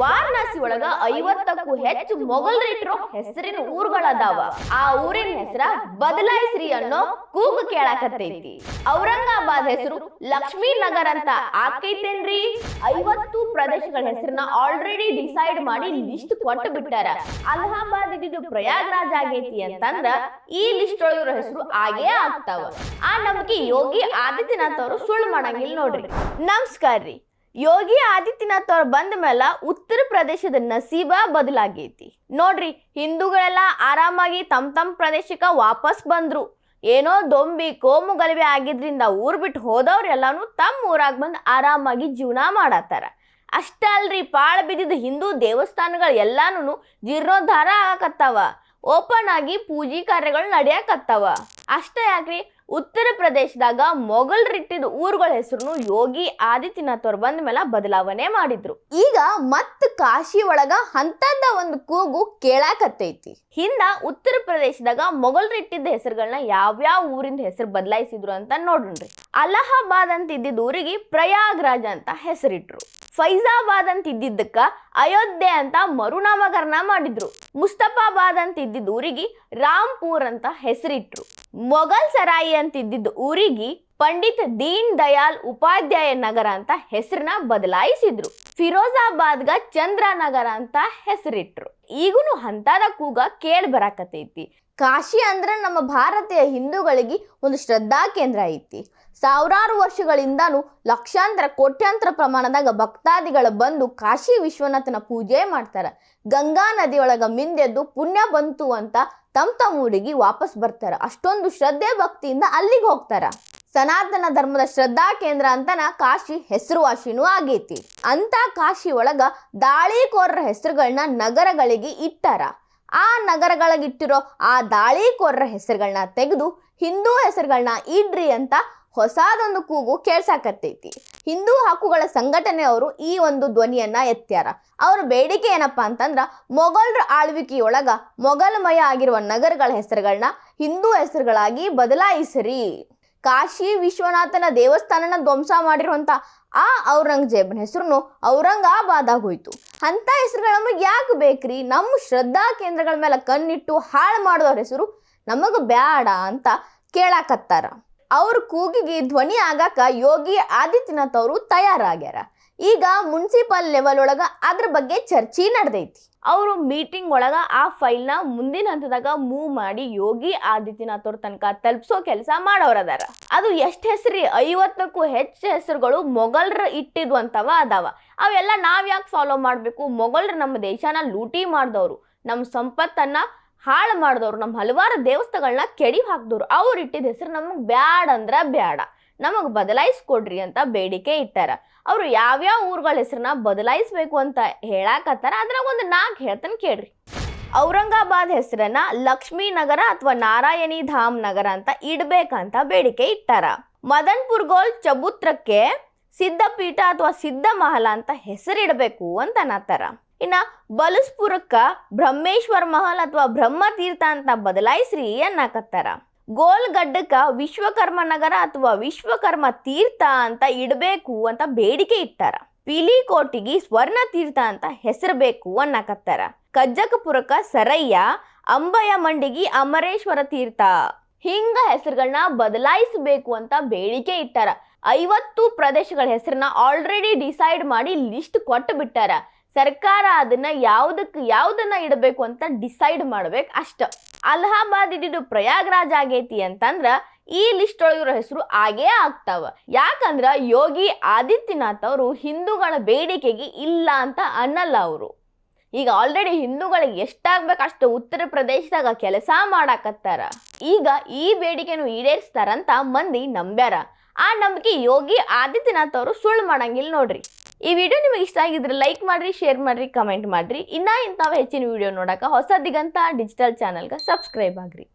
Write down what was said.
ವಾರಣಾಸಿ ಒಳಗ ಐವತ್ತಕ್ಕೂ ಹೆಚ್ಚು ಮೊಘಲರಿಟ್ರು ಹೆಸರಿನ ಊರುಗಳದಾವ. ಆ ಊರಿನ ಹೆಸರ ಬದಲಾಯಿಸ್ರಿ ಅನ್ನೋ ಕೂಗು ಕೇಳಾಕತ್ತೈತಿ. ಔರಂಗಾಬಾದ್ ಹೆಸರು ಲಕ್ಷ್ಮೀ ನಗರ್ ಅಂತ ಆಕೈತೇನ್ರಿ? ಐವತ್ತು ಪ್ರದೇಶಗಳ ಹೆಸರನ್ನ ಆಲ್ರೆಡಿ ಡಿಸೈಡ್ ಮಾಡಿ ಲಿಸ್ಟ್ ಕೊಟ್ಟು ಬಿಟ್ಟಾರ. ಅಲಹಾಬಾದ್ ಇದು ಪ್ರಯಾಗ್ರಾಜ್ ಆಗೈತಿ ಅಂತಂದ್ರ ಈ ಲಿಸ್ಟ್ ಒಳಗಿರೋ ಹೆಸರು ಆಗೇ ಆಗ್ತಾವ. ಆ ನಂಬಿಕೆ ಯೋಗಿ ಆದಿತ್ಯನಾಥ್ ಅವರು ಸುಳ್ಳು ಮಾಡಂಗಿಲ್ಲ ನೋಡ್ರಿ. ನಮಸ್ಕಾರ ರೀ ಯೋಗಿ ಆದಿತ್ಯನಾಥ್ ಅವ್ರು ಬಂದ ಮೇಲೆ ಉತ್ತರ ಪ್ರದೇಶದ ನಸೀಬ ಬದಲಾಗೈತಿ. ನೋಡ್ರಿ, ಹಿಂದೂಗಳೆಲ್ಲ ಆರಾಮಾಗಿ ತಮ್ಮ ತಮ್ಮ ಪ್ರದೇಶಕ್ಕೆ ವಾಪಸ್ ಬಂದ್ರು. ಏನೋ ದೊಂಬಿ, ಕೋಮು ಗಲಭೆ ಆಗಿದ್ರಿಂದ ಊರ್ ಬಿಟ್ಟು ಹೋದವ್ರೆಲ್ಲಾನು ತಮ್ಮ ಊರಾಗ ಬಂದು ಆರಾಮಾಗಿ ಜೀವನ ಮಾಡತ್ತಾರ. ಅಷ್ಟ ಅಲ್ರಿ, ಪಾಳ ಬಿದ್ದಿದ್ದ ಹಿಂದೂ ದೇವಸ್ಥಾನಗಳು ಎಲ್ಲಾನು ಜೀರ್ಣೋದ್ಧಾರ ಆಗಕತ್ತಾವ. ಓಪನ್ ಆಗಿ ಪೂಜೆ ಕಾರ್ಯಗಳು ನಡೆಯಕತ್ತಾವ. ಅಷ್ಟೇ ಯಾಕ್ರಿ ಉತ್ತರ ಪ್ರದೇಶದಾಗ ಮೊಘಲ್ರಿಟ್ಟಿದ ಊರುಗಳ ಹೆಸರು ಯೋಗಿ ಆದಿತ್ಯನಾಥ್ ಅವ್ರು ಬಂದ ಮೇಲೆ ಬದಲಾವಣೆ ಮಾಡಿದ್ರು. ಈಗ ಮತ್ ಕಾಶಿ ಒಳಗ ಅಂತದ ಒಂದು ಕೂಗು ಕೇಳಾಕತ್ತೈತಿ. ಹಿಂದ ಉತ್ತರ ಪ್ರದೇಶದಾಗ ಮೊಘಲ್ರಿಟ್ಟಿದ್ದ ಹೆಸರುಗಳನ್ನ ಯಾವ್ಯಾವ ಊರಿಂದ ಹೆಸರು ಬದಲಾಯಿಸಿದ್ರು ಅಂತ ನೋಡ್ರಿ ಅಲಹಾಬಾದ್ ಅಂತ ಇದ್ದಿದ್ದ ಊರಿಗೆ ಪ್ರಯಾಗ್ರಾಜ್ ಅಂತ ಹೆಸರಿಟ್ರು. ಫೈಜಾಬಾದ್ ಅಂತ ಇದ್ದಿದ್ದಕ್ಕ ಅಯೋಧ್ಯೆ ಅಂತ ಮರುನಾಮಕರಣ ಮಾಡಿದ್ರು. ಮುಸ್ತಫಾಬಾದ್ ಅಂತ ಇದ್ದಿದ್ದ ಊರಿಗೆ ರಾಮ್ಪುರ್ ಅಂತ ಹೆಸರಿಟ್ರು. ಮೊಘಲ್ ಸರಾಯಿ ಅಂತಿದ್ದಿದ್ದು ಊರಿಗೆ ಪಂಡಿತ್ ದೀನ್ ದಯಾಲ್ ಉಪಾಧ್ಯಾಯ ನಗರ ಅಂತ ಹೆಸರನ್ನ ಬದಲಾಯಿಸಿದ್ರು. ಫಿರೋಝಾಬಾದ್ಗೆ ಚಂದ್ರ ನಗರ ಅಂತ ಹೆಸರಿಟ್ರು. ಈಗೂನು ಹಂತದ ಕೂಗ ಕೇಳಿ ಬರಾಕತೈತಿ ಕಾಶಿ ಅಂದ್ರೆ ನಮ್ಮ ಭಾರತೀಯ ಹಿಂದೂಗಳಿಗೆ ಒಂದು ಶ್ರದ್ಧಾ ಕೇಂದ್ರ ಐತಿ. ಸಾವಿರಾರು ವರ್ಷಗಳಿಂದನೂ ಲಕ್ಷಾಂತರ, ಕೋಟ್ಯಾಂತರ ಪ್ರಮಾಣದಾಗ ಭಕ್ತಾದಿಗಳು ಬಂದು ಕಾಶಿ ವಿಶ್ವನಾಥನ ಪೂಜೆ ಮಾಡ್ತಾರ. ಗಂಗಾ ನದಿಯೊಳಗ ಮಿಂದೆದ್ದು ಪುಣ್ಯ ಬಂತು ಅಂತ ತಮ್ಮ ತಮ್ಮ ಊರಿಗೆ ವಾಪಸ್ ಬರ್ತಾರ. ಅಷ್ಟೊಂದು ಶ್ರದ್ಧೆ ಭಕ್ತಿಯಿಂದ ಅಲ್ಲಿಗೆ ಹೋಗ್ತಾರ. ಸನಾತನ ಧರ್ಮದ ಶ್ರದ್ಧಾ ಕೇಂದ್ರ ಅಂತನ ಕಾಶಿ ಹೆಸರುವಾಸಿನೂ ಆಗೈತಿ. ಅಂತ ಕಾಶಿ ಒಳಗ ದಾಳಿಕೋರರ ಹೆಸರುಗಳನ್ನ ನಗರಗಳಿಗೆ ಇಟ್ಟಾರ. ಆ ನಗರಗಳಿಗಿಟ್ಟಿರೋ ಆ ದಾಳಿಕೋರರ ಹೆಸರುಗಳನ್ನ ತೆಗೆದು ಹಿಂದೂ ಹೆಸರುಗಳನ್ನ ಇಡ್ರಿ ಅಂತ ಹೊಸದೊಂದು ಕೂಗು ಕೇಳ್ಸಾಕತ್ತೈತಿ. ಹಿಂದೂ ಹಕ್ಕುಗಳ ಸಂಘಟನೆಯವರು ಈ ಒಂದು ಧ್ವನಿಯನ್ನ ಎತ್ತ್ಯಾರ. ಅವ್ರ ಬೇಡಿಕೆ ಏನಪ್ಪಾ ಅಂತಂದ್ರ ಮೊಘಲರ ಆಳ್ವಿಕೆಯೊಳಗ ಮೊಘಲ್ಮಯ ಆಗಿರುವ ನಗರಗಳ ಹೆಸರುಗಳನ್ನ ಹಿಂದೂ ಹೆಸರುಗಳಾಗಿ ಬದಲಾಯಿಸಿರಿ. ಕಾಶಿ ವಿಶ್ವನಾಥನ ದೇವಸ್ಥಾನನ ಧ್ವಂಸ ಮಾಡಿರುವಂಥ ಆ ಔರಂಗಜೇಬನ ಹೆಸರು ಔರಂಗಾಬಾದಾಗ ಆಗೋಯ್ತು ಅಂತ ಹೆಸರುಗಳು ನಮಗೆ ಯಾಕೆ ಬೇಕ್ರಿ? ನಮ್ಮ ಶ್ರದ್ಧಾ ಕೇಂದ್ರಗಳ ಮೇಲೆ ಕಣ್ಣಿಟ್ಟು ಹಾಳು ಮಾಡಿದವ್ರ ಹೆಸರು ನಮಗೆ ಬ್ಯಾಡ ಅಂತ ಕೇಳಾಕತ್ತಾರ. ಅವ್ರ ಕೂಗಿಗೆ ಧ್ವನಿ ಆಗಾಕ ಯೋಗಿ ಆದಿತ್ಯನಾಥ್ ಅವರು ತಯಾರಾಗ್ಯಾರ. ಈಗ ಮುನ್ಸಿಪಲ್ ಲೆವೆಲ್ ಒಳಗ ಅದ್ರ ಬಗ್ಗೆ ಚರ್ಚೆ ನಡೆದೈತಿ. ಅವರು ಮೀಟಿಂಗ್ ಒಳಗ ಆ ಫೈಲ್ನ ಮುಂದಿನ ಹಂತದಾಗ ಮೂವ್ ಮಾಡಿ ಯೋಗಿ ಆದಿತ್ಯನಾಥ್ ಅವ್ರ ತನಕ ತಲುಪಿಸೋ ಕೆಲಸ ಮಾಡೋರದಾರ ಅದು ಎಷ್ಟು ಹೆಸರಿ? ಐವತ್ತಕ್ಕೂ ಹೆಚ್ಚು ಹೆಸರುಗಳು ಮೊಘಲ್ರ ಇಟ್ಟಿದ್ವಂತವ ಅದಾವ. ಅವೆಲ್ಲ ನಾವ್ ಯಾಕೆ ಫಾಲೋ ಮಾಡಬೇಕು? ಮೊಘಲ್ರು ನಮ್ಮ ದೇಶನ ಲೂಟಿ ಮಾಡಿದವರು ನಮ್ಮ ಸಂಪತ್ತನ್ನ ಹಾಳು ಮಾಡಿದವ್ರು ನಮ್ಮ ಹಲವಾರು ದೇವಸ್ಥಾನಗಳನ್ನ ಕೆಡಿ ಹಾಕಿದವ್ರು. ಅವ್ರು ಇಟ್ಟಿದ ಹೆಸರು ನಮಗೆ ಬ್ಯಾಡ ಅಂದ್ರೆ ಬ್ಯಾಡ. ನಮಗೆ ಬದಲಾಯಿಸ್ಕೊಡ್ರಿ ಅಂತ ಬೇಡಿಕೆ ಇಟ್ಟಾರ. ಅವರು ಯಾವ್ಯಾವ ಊರುಗಳ ಹೆಸರನ್ನ ಬದಲಾಯಿಸ್ಬೇಕು ಅಂತ ಹೇಳಾಕತ್ತಾರ. ಅದ್ರಾಗ ಒಂದು ನಾಲ್ಕು ಹೇಳ್ತಾನೆ ಕೇಳ್ರಿ. ಔರಂಗಾಬಾದ್ ಹೆಸರನ್ನ ಲಕ್ಷ್ಮೀ ನಗರ ಅಥವಾ ನಾರಾಯಣಿ ಧಾಮ್ ನಗರ ಅಂತ ಇಡ್ಬೇಕಂತ ಬೇಡಿಕೆ ಇಟ್ಟಾರ. ಮದನ್ಪುರ್ ಗೋಲ್ ಚಬುತ್ರಕ್ಕೆ ಸಿದ್ಧಪೀಠ ಅಥವಾ ಸಿದ್ಧ ಮಹಲ ಅಂತ ಹೆಸರಿಡಬೇಕು ಅಂತ ಅನ್ನತ್ತಾರ. ಇನ್ನ ಬಲಸ್ಪುರಕ್ಕ ಬ್ರಹ್ಮೇಶ್ವರ ಮಹಲ್ ಅಥವಾ ಬ್ರಹ್ಮತೀರ್ಥ ಅಂತ ಬದಲಾಯಿಸ್ರಿ ಅನ್ನಕತ್ತಾರ. ಗೋಲ್ಗಡ್ಡಕ್ಕ ವಿಶ್ವಕರ್ಮ ನಗರ ಅಥವಾ ವಿಶ್ವಕರ್ಮ ತೀರ್ಥ ಅಂತ ಇಡಬೇಕು ಅಂತ ಬೇಡಿಕೆ ಇಟ್ಟಾರ. ಪಿಲಿಕೋಟಿಗೆ ಸ್ವರ್ಣ ತೀರ್ಥ ಅಂತ ಹೆಸರು ಬೇಕು ಅನ್ನಕತ್ತಾರ. ಕಜ್ಜಕಪುರಕ ಸರಯ್ಯ, ಅಂಬಯ್ಯ ಮಂಡಿಗಿ ಅಮರೇಶ್ವರ ತೀರ್ಥ. ಹಿಂಗ ಹೆಸರುಗಳನ್ನ ಬದಲಾಯಿಸಬೇಕು ಅಂತ ಬೇಡಿಕೆ ಇಟ್ಟಾರ. ಐವತ್ತು ಪ್ರದೇಶಗಳ ಹೆಸರನ್ನ ಆಲ್ರೆಡಿ ಡಿಸೈಡ್ ಮಾಡಿ ಲಿಸ್ಟ್ ಕೊಟ್ಟು ಬಿಟ್ಟಾರ. ಸರ್ಕಾರ ಅದನ್ನ ಯಾವ್ದಕ್ಕೆ ಯಾವ್ದನ್ನ ಇಡಬೇಕು ಅಂತ ಡಿಸೈಡ್ ಮಾಡ್ಬೇಕು ಅಷ್ಟ. ಅಲಹಾಬಾದ್ ಇದ್ದಿದ್ದು ಪ್ರಯಾಗ್ರಾಜ್ ಆಗೈತಿ ಅಂತಂದ್ರ ಈ ಲಿಸ್ಟ್ ಒಳಗಿರೋ ಹೆಸರು ಆಗೇ ಆಗ್ತಾವ. ಯಾಕಂದ್ರ ಯೋಗಿ ಆದಿತ್ಯನಾಥ್ ಅವರು ಹಿಂದೂಗಳ ಬೇಡಿಕೆಗೆ ಇಲ್ಲ ಅಂತ ಅನ್ನಲ್ಲ ಅವರು. ಈಗ ಆಲ್ರೆಡಿ ಹಿಂದೂಗಳಿಗೆ ಎಷ್ಟಾಗ್ಬೇಕು ಅಷ್ಟು ಉತ್ತರ ಪ್ರದೇಶದಾಗ ಕೆಲಸ ಮಾಡಾಕತ್ತಾರ. ಈಗ ಈ ಬೇಡಿಕೆನು ಈಡೇರಿಸ್ತಾರಂತ ಮಂದಿ ನಂಬ್ಯಾರ. ಆ ನಂಬಿಕೆ ಯೋಗಿ ಆದಿತ್ಯನಾಥ್ ಅವರು ಸುಳ್ಳು ಮಾಡಂಗಿಲ್ಲ ನೋಡ್ರಿ. ಈ ವಿಡಿಯೋ ನಿಮಗೆ ಇಷ್ಟ ಆಗಿದ್ರೆ ಲೈಕ್ ಮಾಡ್ರಿ ಶೇರ್ ಮಾಡ್ರಿ ಕಮೆಂಟ್ ಮಾಡ್ರಿ. ಇನ್ನೂ ಇಂಥವು ಹೆಚ್ಚಿನ ವಿಡಿಯೋ ನೋಡಕ ಹೊಸ ದಿಗಂತ ಡಿಜಿಟಲ್ ಚಾನಲ್ಗೆ ಸಬ್ಸ್ಕ್ರೈಬ್ ಆಗ್ರಿ.